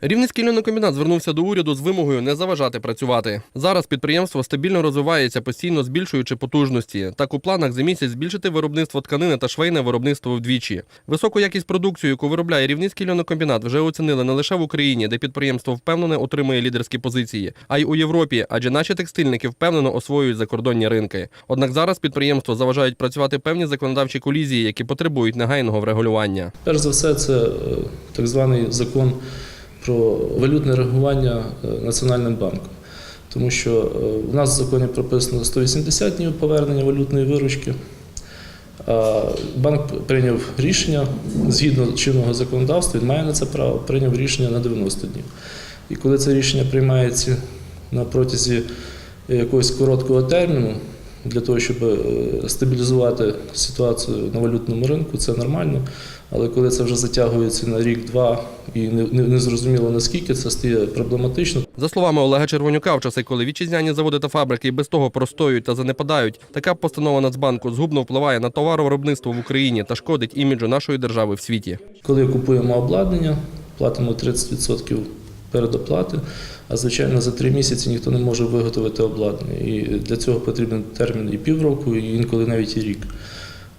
Рівненський льонокомбінат звернувся до уряду з вимогою не заважати працювати. Зараз підприємство стабільно розвивається, постійно збільшуючи потужності. Так у планах за місяць збільшити виробництво тканини та швейне виробництво вдвічі. Високу якість продукції, яку виробляє Рівненський льонокомбінат, вже оцінили не лише в Україні, де підприємство впевнене отримує лідерські позиції, а й у Європі, адже наші текстильники впевнено освоюють закордонні ринки. Однак зараз підприємство заважають працювати певні законодавчі колізії, які потребують негайного врегулювання. Перш за все, це е, так званий закон про валютне реагування е, Національним банком. Тому що е, в нас в законі прописано 180 днів повернення валютної виручки. Банк прийняв рішення згідно чинного законодавства, він має на це право, прийняв рішення на 90 днів. І коли це рішення приймається на протязі якогось короткого терміну, для того, щоб е, стабілізувати ситуацію на валютному ринку, це нормально. Але коли це вже затягується на рік-два і не, зрозуміло наскільки це стає проблематично, За словами Олега Червонюка, в часи, коли вітчизняні заводи та фабрики і без того простоюють та занепадають, така постанова Нацбанку згубно впливає на товаровиробництво в Україні та шкодить іміджу нашої держави в світі. коли купуємо обладнання, платимо 30% передоплати, а звичайно за три місяці ніхто не може виготовити обладнання. І для цього потрібен термін і півроку, і інколи навіть і рік.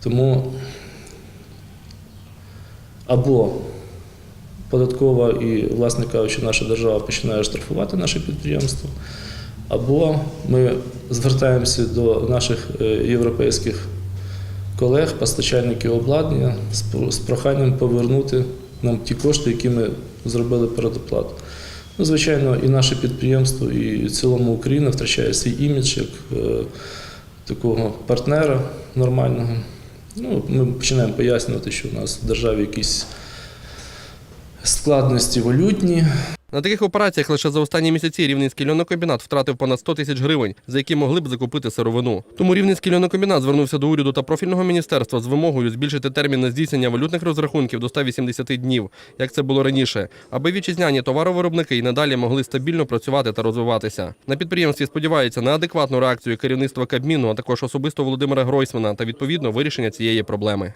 Тому або податкова і, власне кажучи, наша держава починає штрафувати наше підприємство, або ми звертаємося до наших е, європейських колег, постачальників обладнання з проханням повернути нам ті кошти, які ми зробили передоплату. Ну, звичайно, і наше підприємство, і в цілому Україна втрачає свій імідж як е, такого партнера нормального. Ну, ми починаємо пояснювати, що у нас в державі якісь складності валютні, На таких операціях лише за останні місяці рівненський льонокомбінат втратив понад 100 тисяч гривень, за які могли б закупити сировину. Тому рівненський льонокомбінат звернувся до уряду та профільного міністерства з вимогою збільшити термін на здійснення валютних розрахунків до 180 днів, як це було раніше, аби вітчизняні товаровиробники і надалі могли стабільно працювати та розвиватися. На підприємстві сподіваються на адекватну реакцію керівництва Кабміну, а також особисто Володимира Гройсмана та відповідно вирішення цієї проблеми.